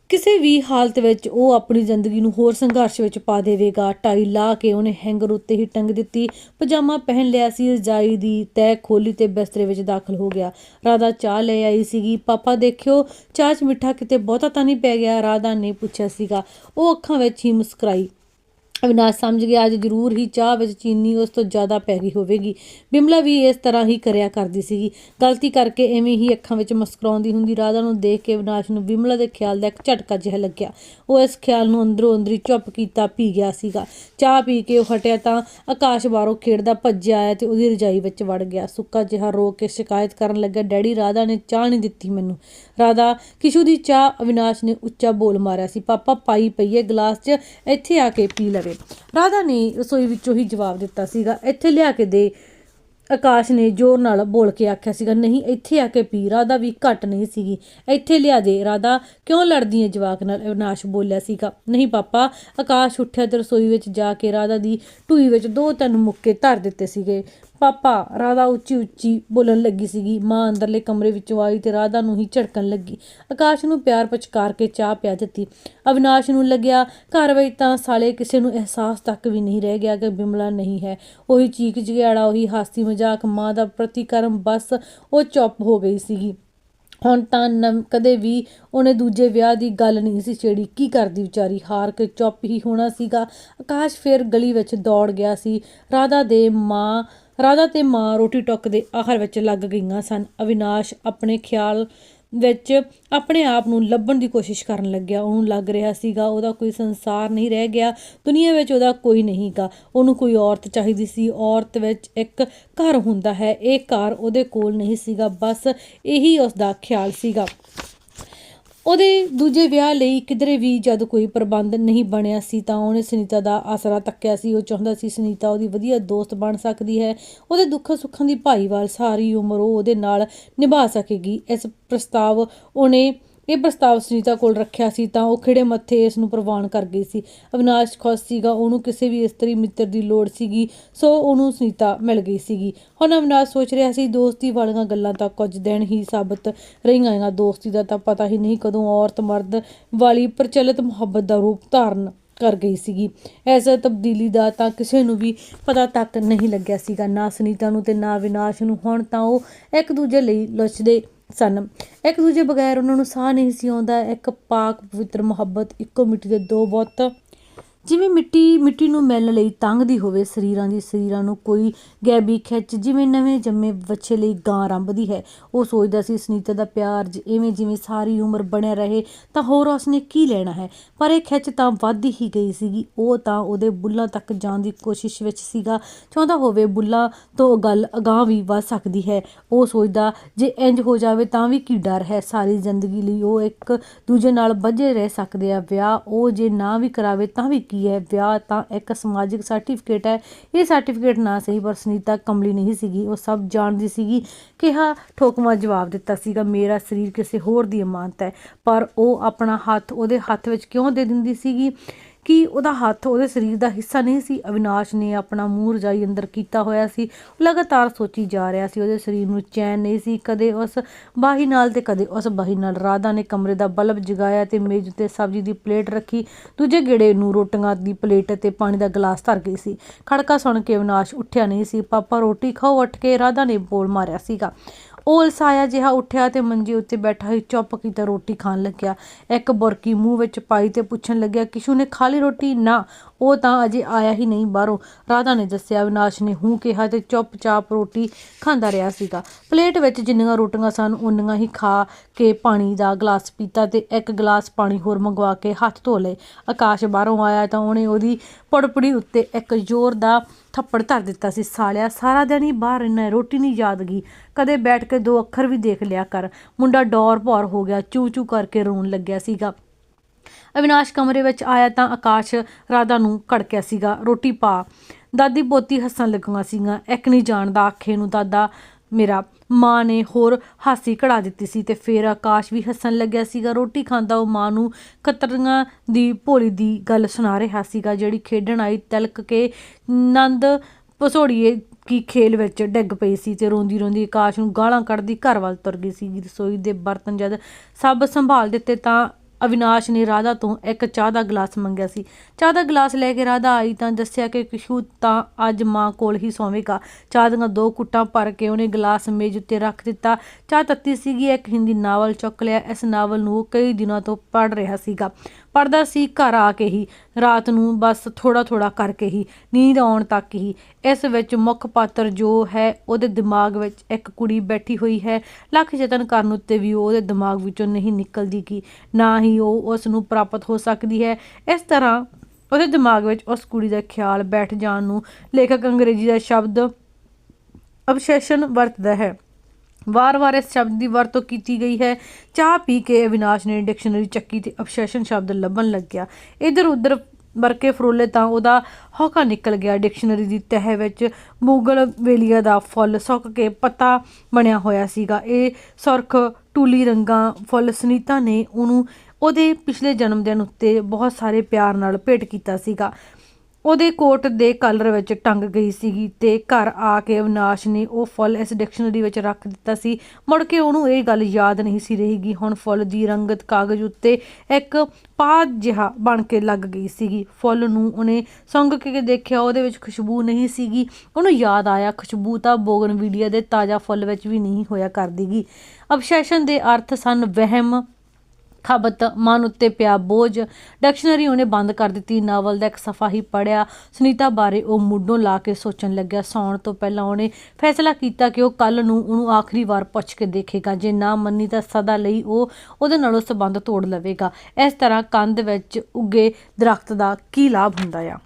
ਕਿਸੇ ਵੀ ਹਾਲਤ ਵਿੱਚ ਉਹ ਆਪਣੀ ਜ਼ਿੰਦਗੀ ਨੂੰ ਹੋਰ ਸੰਘਰਸ਼ ਵਿੱਚ ਪਾ ਦੇਵੇਗਾ। ਟਾਈ ਲਾ ਕੇ ਉਹਨੇ ਹੈਂਗਰ ਉੱਤੇ ਹੀ ਟੰਗ ਦਿੱਤੀ। ਪਜਾਮਾ ਪਹਿਨ ਲਿਆ ਸੀ, ਰਜਾਈ ਦੀ ਤਹਿ ਖੋਲੀ ਤੇ ਬਿਸਤਰੇ ਵਿੱਚ ਦਾਖਲ ਹੋ ਗਿਆ। ਰਾਧਾ ਚਾਹ ਲੈ ਆਈ ਸੀਗੀ। ਪਾਪਾ, ਦੇਖਿਓ, ਚਾਹ 'ਚ ਮਿੱਠਾ ਕਿਤੇ ਬਹੁਤਾ ਤਾਂ ਨਹੀਂ ਪੈ ਗਿਆ? ਰਾਧਾ ਨੇ ਪੁੱਛਿਆ ਸੀਗਾ। ਉਹ ਅੱਖਾਂ ਵਿੱਚ ਹੀ ਮੁਸਕਰਾਈ। ਅਵਿਨਾਸ਼ ਸਮਝ ਗਿਆ, ਅੱਜ ਜ਼ਰੂਰ ਹੀ ਚਾਹ ਵਿੱਚ ਚੀਨੀ ਉਸ ਤੋਂ ਜ਼ਿਆਦਾ ਪੈ ਗਈ ਹੋਵੇਗੀ। ਬਿਮਲਾ ਵੀ ਇਸ ਤਰ੍ਹਾਂ ਹੀ ਕਰਿਆ ਕਰਦੀ ਸੀਗੀ। ਗਲਤੀ ਕਰਕੇ ਐਵੇਂ ਹੀ ਅੱਖਾਂ ਵਿੱਚ ਮੁਸਕਰਾਉਂਦੀ ਹੁੰਦੀ ਰਾਧਾ ਨੂੰ ਦੇਖ ਕੇ ਅਵਿਨਾਸ਼ ਨੂੰ ਬਿਮਲਾ ਦੇ ਖਿਆਲ ਦਾ ਇੱਕ ਝਟਕਾ ਜਿਹਾ ਲੱਗਿਆ। ਉਹ ਇਸ ਖਿਆਲ ਨੂੰ ਅੰਦਰੋਂ ਅੰਦਰੀ ਚੁੱਪ ਕੀਤਾ, ਪੀ ਗਿਆ ਸੀਗਾ। ਚਾਹ ਪੀ ਕੇ ਉਹ ਹਟਿਆ ਤਾਂ ਆਕਾਸ਼ ਬਾਹਰੋਂ ਖੇਡਦਾ ਭੱਜਿਆ ਆਇਆ ਤੇ ਉਹਦੀ ਰਜਾਈ ਵਿੱਚ ਵੜ ਗਿਆ। ਸੁੱਕਾ ਜਿਹਾ ਰੋ ਕੇ ਸ਼ਿਕਾਇਤ ਕਰਨ ਲੱਗਾ ਡੈਡੀ, ਰਾਧਾ ਨੇ ਚਾਹ ਨਹੀਂ ਦਿੱਤੀ ਮੈਨੂੰ। ਰਾਧਾ, ਕਿਸ਼ੂ ਦੀ ਚਾਹ ਅਵਿਨਾਸ਼ ਨੇ ਉੱਚਾ ਬੋਲ ਮਾਰਿਆ ਸੀ। ਪਾਪਾ, ਪਾਈ ਪਈਏ ਹੈ ਗਲਾਸ 'ਚ ਇੱਥੇ ਆ ਕੇ ਪੀ ਲਵੇ। ਰਾਧਾ ਨੇ ਰਸੋਈ ਵਿੱਚੋਂ ਹੀ ਜਵਾਬ ਦਿੱਤਾ ਸੀਗਾ। ਇੱਥੇ ਲਿਆ ਕੇ ਦੇ। ਆਕਾਸ਼ ਨੇ ਜ਼ੋਰ ਨਾਲ ਬੋਲ ਕੇ ਆਖਿਆ ਸੀਗਾ। ਨਹੀਂ, ਇੱਥੇ ਆ ਕੇ ਪੀ। ਰਾਧਾ ਵੀ ਘੱਟ ਨਹੀਂ ਸੀਗੀ। ਇੱਥੇ ਲਿਆ ਦੇ, ਰਾਧਾ। ਕਿਉਂ ਲੜਦੀ ਹੈ ਜਵਾਕ ਨਾਲ? ਅਵਿਨਾਸ਼ ਬੋਲਿਆ ਸੀਗਾ। ਨਹੀਂ ਪਾਪਾ। ਆਕਾਸ਼ ਉੱਠਿਆ ਤੇ ਰਸੋਈ ਵਿੱਚ ਜਾ ਕੇ ਰਾਧਾ ਦੀ ਢੂਈ ਵਿੱਚ ਦੋ ਤਿੰਨ ਮੁੱਕੇ ਧਰ ਦਿੱਤੇ ਸੀਗੇ। ਪਾਪਾ ਰਾਧਾ ਉੱਚੀ ਉੱਚੀ ਬੋਲਣ ਲੱਗੀ ਸੀਗੀ। ਮਾਂ ਅੰਦਰਲੇ ਕਮਰੇ ਵਿੱਚੋਂ ਆਈ ਤੇ ਰਾਧਾ ਨੂੰ ਹੀ ਝੜਕਣ ਲੱਗੀ। ਆਕਾਸ਼ ਨੂੰ ਪਿਆਰ ਪਚਕਾਰ ਕੇ ਚਾਹ ਪਿਆ ਦਿੱਤੀ। ਅਵਿਨਾਸ਼ ਨੂੰ ਲੱਗਿਆ, ਘਰ ਵਿੱਚ ਤਾਂ ਸਾਲੇ ਕਿਸੇ ਨੂੰ ਅਹਿਸਾਸ ਤੱਕ ਵੀ ਨਹੀਂ ਰਹਿ ਗਿਆ ਕਿ ਬਿਮਲਾ ਨਹੀਂ ਹੈ। ਉਹੀ ਚੀਕ ਜਗਿਆੜਾ ਉਹੀ ਹਾਸੀ ਮਜ਼ਾਕ ਮਾਂ ਦਾ ਪ੍ਰਤੀਕਰਮ ਬਸ ਉਹ ਚੁੱਪ ਹੋ ਗਈ ਸੀਗੀ। ਹੁਣ ਤਾਂ ਨਮ ਕਦੇ ਵੀ ਉਹਨੇ ਦੂਜੇ ਵਿਆਹ ਦੀ ਗੱਲ ਨਹੀਂ ਸੀ ਛੇੜੀ। ਕੀ ਕਰਦੀ ਵਿਚਾਰੀ? ਹਾਰ ਕੇ ਚੁੱਪ ਹੀ ਹੋਣਾ ਸੀਗਾ। ਆਕਾਸ਼ ਫਿਰ ਗਲੀ ਵਿੱਚ ਦੌੜ ਗਿਆ ਸੀ। ਰਾਧਾ ਦੇ ਮਾਂ ਰਾਧਾ ਤੇ ਮਾਂ ਰੋਟੀ ਟੁੱਕ ਦੇ ਆਖਰ ਵਿੱਚ ਲੱਗ ਗਈਆਂ ਸਨ। ਅਵਿਨਾਸ਼ ਆਪਣੇ ਖਿਆਲ ਵਿੱਚ ਆਪਣੇ ਆਪ ਨੂੰ ਲੱਭਣ ਦੀ ਕੋਸ਼ਿਸ਼ ਕਰਨ ਲੱਗਿਆ। ਉਹਨੂੰ ਲੱਗ ਰਿਹਾ ਸੀਗਾ, ਉਹਦਾ ਕੋਈ ਸੰਸਾਰ ਨਹੀਂ ਰਹਿ ਗਿਆ, ਦੁਨੀਆ ਵਿੱਚ ਉਹਦਾ ਕੋਈ ਨਹੀਂਗਾ ਉਹਨੂੰ ਕੋਈ ਔਰਤ ਚਾਹੀਦੀ ਸੀ। ਔਰਤ ਵਿੱਚ ਇੱਕ ਘਰ ਹੁੰਦਾ ਹੈ। ਇਹ ਘਰ ਉਹਦੇ ਕੋਲ ਨਹੀਂ ਸੀਗਾ। ਬਸ ਇਹੀ ਉਸ ਦਾ ਖਿਆਲ ਸੀਗਾ। ਉਹਦੇ ਦੂਜੇ ਵਿਆਹ ਲਈ ਕਿਧਰੇ ਵੀ ਜਦ ਕੋਈ ਪ੍ਰਬੰਧ ਨਹੀਂ ਬਣਿਆ ਸੀ ਤਾਂ ਉਹਨੇ ਸੁਨੀਤਾ ਦਾ ਆਸਰਾ ਤੱਕਿਆ ਸੀ, ਉਹ ਚਾਹੁੰਦਾ ਸੀ ਸੁਨੀਤਾ ਉਹਦੀ ਵਧੀਆ ਦੋਸਤ ਬਣ ਸਕਦੀ ਹੈ। ਉਹਦੇ ਦੁੱਖਾਂ ਸੁੱਖਾਂ ਦੀ ਭਾਈਵਾਲ ਸਾਰੀ ਉਮਰ ਉਹ ਉਹਦੇ ਨਾਲ ਨਿਭਾ ਸਕੇਗੀ। ਇਸ ਪ੍ਰਸਤਾਵ ਉਹਨੇ ਇਹ ਪ੍ਰਸਤਾਵ ਸੁਨੀਤਾ ਕੋਲ ਰੱਖਿਆ ਸੀ ਤਾਂ ਉਹ ਖਿੜੇ ਮੱਥੇ ਇਸ ਨੂੰ ਪ੍ਰਵਾਨ ਕਰ ਗਈ ਸੀ। ਅਵਿਨਾਸ਼ ਖੁਸ਼ ਸੀਗਾ, ਉਹਨੂੰ ਕਿਸੇ ਵੀ ਇਸਤਰੀ ਮਿੱਤਰ ਦੀ ਲੋੜ ਸੀਗੀ, ਸੋ ਉਹਨੂੰ ਸੁਨੀਤਾ ਮਿਲ ਗਈ ਸੀਗੀ। ਹੁਣ ਅਵਿਨਾਸ਼ ਸੋਚ ਰਿਹਾ ਸੀ, ਦੋਸਤੀ ਵਾਲੀਆਂ ਗੱਲਾਂ ਤਾਂ ਕੁਝ ਦਿਨ ਹੀ ਸਾਬਤ ਰਹੀਆਂ ਇਹਨਾਂ ਦੋਸਤੀ ਦਾ ਤਾਂ ਪਤਾ ਹੀ ਨਹੀਂ ਕਦੋਂ ਔਰਤ ਮਰਦ ਵਾਲੀ ਪ੍ਰਚਲਿਤ ਮੁਹੱਬਤ ਦਾ ਰੂਪ ਧਾਰਨ ਕਰ ਗਈ ਸੀਗੀ। ਇਸ ਤਬਦੀਲੀ ਦਾ ਤਾਂ ਕਿਸੇ ਨੂੰ ਵੀ ਪਤਾ ਤੱਕ ਨਹੀਂ ਲੱਗਿਆ ਸੀਗਾ। ਨਾ ਸੁਨੀਤਾ ਨੂੰ ਤੇ ਨਾ ਵਿਨਾਸ਼ ਨੂੰ। ਹੁਣ ਤਾਂ ਉਹ ਇੱਕ ਦੂਜੇ ਲਈ ਲੁੱਚਦੇ ਸਨ। ਇੱਕ ਦੂਜੇ ਬਗੈਰ ਉਹਨਾਂ ਨੂੰ ਸਾਹ ਨਹੀਂ ਸੀ ਆਉਂਦਾ। ਇੱਕ ਪਾਕ ਪਵਿੱਤਰ ਮੁਹੱਬਤ, ਇੱਕੋ ਮਿੱਟੀ ਦੇ ਦੋ ਬੁੱਤ ਜਿਵੇਂ ਮਿੱਟੀ ਮਿੱਟੀ ਨੂੰ ਮਿਲਣ ਲਈ ਤੰਗਦੀ ਹੋਵੇ, ਸਰੀਰਾਂ ਦੀ, ਸਰੀਰਾਂ ਨੂੰ ਕੋਈ ਗੈਬੀ ਖਿੱਚ, ਜਿਵੇਂ ਨਵੇਂ ਜੰਮੇ ਬੱਚੇ ਲਈ ਗਾਂ ਰੰਭਦੀ ਹੈ, ਉਹ ਸੋਚਦਾ ਸੀ ਸੁਨੀਤਾ ਦਾ ਪਿਆਰ ਇਵੇਂ ਜਿਵੇਂ ਸਾਰੀ ਉਮਰ ਬਣਿਆ ਰਹੇ, ਤਾਂ ਹੋਰ ਉਸਨੇ ਕੀ ਲੈਣਾ ਹੈ? ਪਰ ਇਹ ਖਿੱਚ ਤਾਂ ਵੱਧ ਹੀ ਗਈ ਸੀਗੀ। ਉਹ ਤਾਂ ਉਹਦੇ ਬੁੱਲਾਂ ਤੱਕ ਜਾਣ ਦੀ ਕੋਸ਼ਿਸ਼ ਵਿੱਚ ਸੀਗਾ। ਚਾਹੁੰਦਾ ਹੋਵੇ ਬੁੱਲਾਂ ਤੋਂ ਗੱਲ ਅਗਾਂਹ ਵੀ ਵੱਧ ਸਕਦੀ ਹੈ। ਉਹ ਸੋਚਦਾ, ਜੇ ਇੰਜ ਹੋ ਜਾਵੇ ਤਾਂ ਵੀ ਕੀ ਡਰ ਹੈ? ਸਾਰੀ ਜ਼ਿੰਦਗੀ ਲਈ ਉਹ ਇੱਕ ਦੂਜੇ ਨਾਲ ਬੱਝੇ ਰਹਿ ਸਕਦੇ ਆ। ਵਿਆਹ ਉਹ ਜੇ ਨਾ ਵੀ ਕਰਾਵੇ ਤਾਂ ਵੀ ਕੀ ਹੈ, ਵਿਆਹ ਤਾਂ ਇੱਕ ਸਮਾਜਿਕ ਸਰਟੀਫਿਕੇਟ ਹੈ। ਇਹ ਸਰਟੀਫਿਕੇਟ ਨਾ ਸਹੀ ਪਰ ਸੁਨੀਤਾ ਕਮਲੀ ਨਹੀਂ ਸੀਗੀ। ਉਹ ਸਭ ਜਾਣਦੀ ਸੀਗੀ ਕਿਹਾ ਠੋਕਮਾ ਜਵਾਬ ਦਿੱਤਾ ਸੀਗਾ, ਮੇਰਾ ਸਰੀਰ ਕਿਸੇ ਹੋਰ ਦੀ ਅਮਾਨਤ ਹੈ। ਪਰ ਉਹ ਆਪਣਾ ਹੱਥ ਉਹਦੇ ਹੱਥ ਵਿੱਚ ਕਿਉਂ ਦੇ ਦਿੰਦੀ ਸੀਗੀ? ਕਿ ਉਹਦਾ ਹੱਥ ਉਹਦੇ ਸਰੀਰ ਦਾ ਹਿੱਸਾ ਨਹੀਂ ਸੀ, ਅਵਿਨਾਸ਼ ਨੇ ਆਪਣਾ ਮੂੰਹ ਰਜਾਈ ਅੰਦਰ ਕੀਤਾ ਹੋਇਆ ਸੀ, ਉਹ ਲਗਾਤਾਰ ਸੋਚੀ ਜਾ ਰਿਹਾ ਸੀ, ਉਹਦੇ ਸਰੀਰ ਨੂੰ ਚੈਨ ਨਹੀਂ ਸੀ, ਕਦੇ ਉਸ ਬਾਹੀ ਨਾਲ ਤੇ ਕਦੇ ਉਸ ਬਾਹੀ ਨਾਲ। ਰਾਧਾ ਨੇ ਕਮਰੇ ਦਾ ਬਲਬ ਜਗਾਇਆ ਤੇ ਮੇਜ਼ ਉੱਤੇ ਸਬਜ਼ੀ ਦੀ ਪਲੇਟ ਰੱਖੀ, ਦੂਜੇ ਗੇੜੇ ਨੂੰ ਰੋਟੀਆਂ ਦੀ ਪਲੇਟ ਤੇ ਪਾਣੀ ਦਾ ਗਲਾਸ ਧਰ ਗਈ ਸੀ। ਖੜਕਾ ਸੁਣ ਕੇ ਅਵਿਨਾਸ਼ ਉੱਠਿਆ ਨਹੀਂ ਸੀ, ਪਾਪਾ ਰੋਟੀ ਖਾਓ, ਉੱਠ ਕੇ ਰਾਧਾ ਨੇ ਬੋਲ ਮਾਰਿਆ ਸੀਗਾ। ਉਹ ਅਲਸਾਇਆ ਜਿਹਾ ਉੱਠਿਆ ਤੇ ਮੰਜੀ ਉੱਤੇ ਬੈਠਾ ਹੀ ਚੁੱਪ ਕੀਤਾ, ਰੋਟੀ ਖਾਣ ਲੱਗਿਆ। ਇੱਕ ਬੁਰਕੀ ਮੂੰਹ ਵਿੱਚ ਪਾਈ ਤੇ ਪੁੱਛਣ ਲੱਗਿਆ, ਕਿਸ਼ੂ ਨੇ ਖਾ ਲਈ ਰੋਟੀ? ਨਾ। ਉਹ ਤਾਂ ਅਜੇ ਆਇਆ ਹੀ ਨਹੀਂ ਬਾਹਰੋਂ। ਰਾਧਾ ਨੇ ਦੱਸਿਆ, ਅਵਿਨਾਸ਼ ਨੇ ਹੂੰ ਕਿਹਾ ਤੇ ਚੁੱਪਚਾਪ ਰੋਟੀ ਖਾਂਦਾ ਰਿਹਾ ਸੀਗਾ। ਪਲੇਟ ਵਿੱਚ ਜਿੰਨੀਆਂ ਰੋਟੀਆਂ ਸਨ ਉਨੀਆਂ ਹੀ ਖਾ ਕੇ ਪਾਣੀ ਦਾ ਗਲਾਸ ਪੀਤਾ ਤੇ ਇੱਕ ਗਲਾਸ ਪਾਣੀ ਹੋਰ ਮੰਗਵਾ ਕੇ ਹੱਥ ਧੋ ਲਏ। ਆਕਾਸ਼ ਬਾਹਰੋਂ ਆਇਆ ਤਾਂ ਉਹਨੇ ਉਹਦੀ ਪੜਪੜੀ ਉੱਤੇ ਇੱਕ ਜ਼ੋਰ ਦਾ ਥੱਪੜ ਧਰ ਦਿੱਤਾ ਸੀ। ਸਾਲਿਆ, ਸਾਰਾ ਦਿਨ ਹੀ ਬਾਹਰ ਰਹਿਣਾ ਰੋਟੀ ਨਹੀਂ ਯਾਦਗੀ ਕਦੇ ਬੈਠ ਕੇ ਦੋ ਅੱਖਰ ਵੀ ਦੇਖ ਲਿਆ ਕਰ। ਮੁੰਡਾ ਡੌਰ ਭੌਰ ਹੋ ਗਿਆ ਚੂ ਚੂ ਕਰਕੇ ਰੋਣ ਲੱਗਿਆ ਸੀਗਾ। ਅਵਿਨਾਸ਼ ਕਮਰੇ ਵਿੱਚ ਆਇਆ ਤਾਂ ਆਕਾਸ਼ ਰਾਧਾ ਨੂੰ ਕੜਕਿਆ ਸੀਗਾ। ਰੋਟੀ ਪਾ। ਦਾਦੀ ਪੋਤੀ ਹੱਸਣ ਲੱਗੀਆਂ ਸੀਗੀਆਂ। ਇੱਕ ਨਹੀਂ ਜਾਣਦਾ ਆਖੇ ਨੂੰ, ਦਾਦਾ, ਮੇਰਾ ਮਾਂ ਨੇ ਹੋਰ ਹਾਸੀ ਕਢਾ ਦਿੱਤੀ ਸੀ। ਤੇ ਫਿਰ ਆਕਾਸ਼ ਵੀ ਹੱਸਣ ਲੱਗਿਆ ਸੀਗਾ। ਰੋਟੀ ਖਾਂਦਾ ਉਹ ਮਾਂ ਨੂੰ ਕਤਰੀਆਂ ਦੀ ਭੋਲੀ ਦੀ ਗੱਲ ਸੁਣਾ ਰਿਹਾ ਸੀਗਾ, ਜਿਹੜੀ ਖੇਡਣ ਆਈ ਤਲਕ ਕੇ ਨੰਦ ਪਸੋੜੀਏ ਕੀ ਖੇਲ ਵਿੱਚ ਡਿੱਗ ਪਈ ਸੀ ਤੇ ਰੋਂਦੀ ਰੋਂਦੀ ਆਕਾਸ਼ ਨੂੰ ਗਾਲਾਂ ਕੱਢਦੀ ਘਰ ਵੱਲ ਤੁਰ ਗਈ ਸੀ ਰਸੋਈ ਦੇ ਬਰਤਨ ਜਦ ਸਭ ਸੰਭਾਲ ਦਿੱਤੇ ਤਾਂ ਅਵਿਨਾਸ਼ ਨੇ ਰਾਧਾ ਤੋਂ ਇੱਕ ਚਾਹ ਦਾ ਗਲਾਸ ਮੰਗਿਆ ਸੀ। ਚਾਹ ਦਾ ਗਲਾਸ ਲੈ ਕੇ ਰਾਧਾ ਆਈ ਤਾਂ ਦੱਸਿਆ ਕਿ ਕਿਸ਼ੂ ਤਾਂ ਅੱਜ ਮਾਂ ਕੋਲ ਹੀ ਸੌਵੇਗਾ। ਚਾਹ ਦੀਆਂ ਦੋ ਕੁੱਟਾਂ ਭਰ ਕੇ ਉਹਨੇ ਗਲਾਸ ਮੇਜ਼ ਉੱਤੇ ਰੱਖ ਦਿੱਤਾ। ਚਾਹ ਤੱਤੀ ਸੀਗੀ, ਇੱਕ ਹਿੰਦੀ ਨਾਵਲ ਚੁੱਕ ਲਿਆ। ਇਸ ਨਾਵਲ ਨੂੰ ਉਹ ਕਈ ਦਿਨਾਂ ਤੋਂ ਪੜ੍ਹ ਰਿਹਾ ਸੀਗਾ। ਪੜਦਾ ਸੀ ਘਰ ਆ ਕੇ ਹੀ, ਰਾਤ ਨੂੰ ਬਸ ਥੋੜਾ ਥੋੜਾ ਕਰਕੇ ਹੀ, ਨੀਂਦ ਆਉਣ ਤੱਕ ਹੀ। ਇਸ ਵਿੱਚ ਮੁੱਖ ਪਾਤਰ ਜੋ ਹੈ, ਉਹਦੇ ਦਿਮਾਗ ਵਿੱਚ ਇੱਕ ਕੁੜੀ ਬੈਠੀ ਹੋਈ ਹੈ। ਲੱਖ ਯਤਨ ਕਰਨ ਉੱਤੇ ਵੀ ਉਹ ਉਹਦੇ ਦਿਮਾਗ ਵਿੱਚੋਂ ਨਹੀਂ ਨਿਕਲਦੀ ਕੀ ਨਾ ਹੀ ਉਹ ਉਸ ਨੂੰ ਪ੍ਰਾਪਤ ਹੋ ਸਕਦੀ ਹੈ। ਇਸ ਤਰ੍ਹਾਂ ਉਹਦੇ ਦਿਮਾਗ ਵਿੱਚ ਉਸ ਕੁੜੀ ਦਾ ਖਿਆਲ ਬੈਠ ਜਾਣ ਨੂੰ ਲੇਖਕ ਅੰਗਰੇਜ਼ੀ ਦਾ ਸ਼ਬਦ ਅਬਸੈਸ਼ਨ ਵਰਤਦਾ ਹੈ। ਵਾਰ-ਵਾਰ ਇਸ ਸ਼ਬਦ ਦੀ ਵਰਤੋਂ ਕੀਤੀ ਗਈ ਹੈ। ਚਾਹ ਪੀ ਕੇ ਅਵਿਨਾਸ਼ ਨੇ ਡਿਕਸ਼ਨਰੀ ਚੱਕੀ ਤੇ ਅਬਸੈਸ਼ਨ ਸ਼ਬਦ ਲੱਭਣ ਲੱਗਿਆ। ਇਧਰ ਉਧਰ ਵਰਕੇ ਫਰੋਲੇ ਤਾਂ ਉਹਦਾ ਹੌਕਾ ਨਿਕਲ ਗਿਆ। ਡਿਕਸ਼ਨਰੀ ਦੀ ਤਹਿ ਵਿੱਚ ਮੁਗਲ ਵੇਲੀਆ ਦਾ ਫੁੱਲ ਸੁੱਕ ਕੇ ਪਤਾ ਬਣਿਆ ਹੋਇਆ ਸੀਗਾ। ਇਹ ਸੁਰਖ, ਟੂਲੀ ਰੰਗਾਂ ਫੁੱਲ ਸੁਨੀਤਾ ਨੇ ਉਹਨੂੰ ਉਹਦੇ ਪਿਛਲੇ ਜਨਮ ਦਿਨ ਉੱਤੇ ਬਹੁਤ ਸਾਰੇ ਪਿਆਰ ਨਾਲ ਭੇਟ ਕੀਤਾ ਸੀਗਾ। ਉਹਦੇ ਕੋਟ ਦੇ ਕਲਰ ਵਿੱਚ ਟੰਗ ਗਈ ਸੀਗੀ ਤੇ ਘਰ ਆ ਕੇ ਅਵਿਨਾਸ਼ ਨੇ ਉਹ ਫੁੱਲ ਇਸ ਡਿਕਸ਼ਨਰੀ ਵਿੱਚ ਰੱਖ ਦਿੱਤਾ ਸੀ। ਮੁੜ ਕੇ ਉਹਨੂੰ ਇਹ ਗੱਲ ਯਾਦ ਨਹੀਂ ਸੀ ਰਹੇਗੀ। ਹੁਣ ਫੁੱਲ ਦੀ ਰੰਗਤ ਕਾਗਜ਼ ਉੱਤੇ ਇੱਕ ਪਾਦ ਜਿਹਾ ਬਣ ਕੇ ਲੱਗ ਗਈ ਸੀਗੀ। ਫੁੱਲ ਨੂੰ ਉਹਨੇ ਸੁੰਘ ਕੇ ਦੇਖਿਆ, ਉਹਦੇ ਵਿੱਚ ਖੁਸ਼ਬੂ ਨਹੀਂ ਸੀਗੀ। ਉਹਨੂੰ ਯਾਦ ਆਇਆ, ਖੁਸ਼ਬੂ ਤਾਂ ਬੋਗਨਵੀਲੀਆ ਦੇ ਤਾਜ਼ਾ ਫੁੱਲ ਵਿੱਚ ਵੀ ਨਹੀਂ ਹੋਇਆ ਕਰਦੀਗੀ। ਅਬਸੈਸ਼ਨ ਦੇ ਅਰਥ ਸਨ ਵਹਿਮ ਖਬਤ, ਮਨ ਉੱਤੇ ਪਿਆ ਬੋਝ। ਡਿਕਸ਼ਨਰੀ ਉਹਨੇ ਬੰਦ ਕਰ ਦਿੱਤੀ ਨਾਵਲ ਦਾ ਇੱਕ ਸਫਾ ਹੀ ਪੜਿਆ ਸੁਨੀਤਾ ਬਾਰੇ ਉਹ ਮੁੱਢੋਂ ਲਾ ਕੇ ਸੋਚਣ ਲੱਗਿਆ। ਸੌਣ ਤੋਂ ਪਹਿਲਾਂ ਉਹਨੇ ਫੈਸਲਾ ਕੀਤਾ ਕਿ ਉਹ ਕੱਲ ਨੂੰ ਉਹਨੂੰ ਆਖਰੀ ਵਾਰ ਪੁੱਛ ਕੇ ਦੇਖੇਗਾ। ਜੇ ਨਾ ਮੰਨੀ ਤਾਂ ਸਦਾ ਲਈ ਉਹ ਉਹਦੇ ਨਾਲੋਂ ਸਬੰਧ ਤੋੜ ਲਵੇਗਾ। ਇਸ ਤਰ੍ਹਾਂ ਕੰਧ ਵਿੱਚ ਉੱਗੇ ਦਰਖਤ ਦਾ ਕੀ ਲਾਭ ਹੁੰਦਾ ਆ?